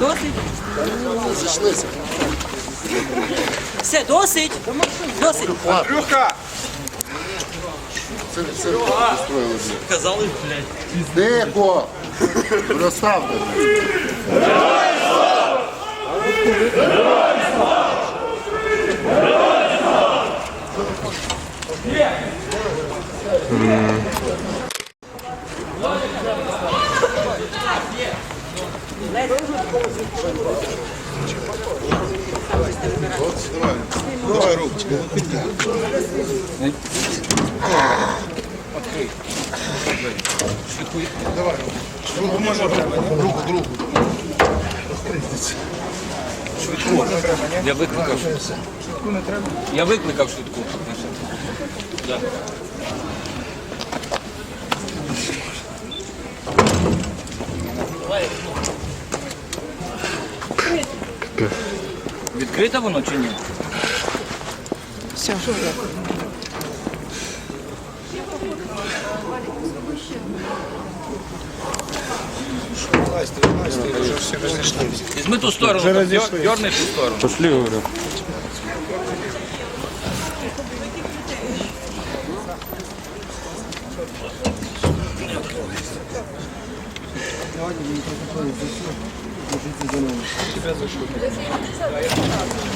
Досить. Зійшлися. Все, досить. Досить. Андрюха! Це. Казали, блядь. Тихо! Розставте. Давай рубчик. Давай. Руку Руку, руку. Я викликав швидку. Я викликав швидку. Да. Відкрите воно чи ні? Візьми ту сторону, дьор- дьорни ту сторону. Пошли, говорю. Сьогодні він за засіб.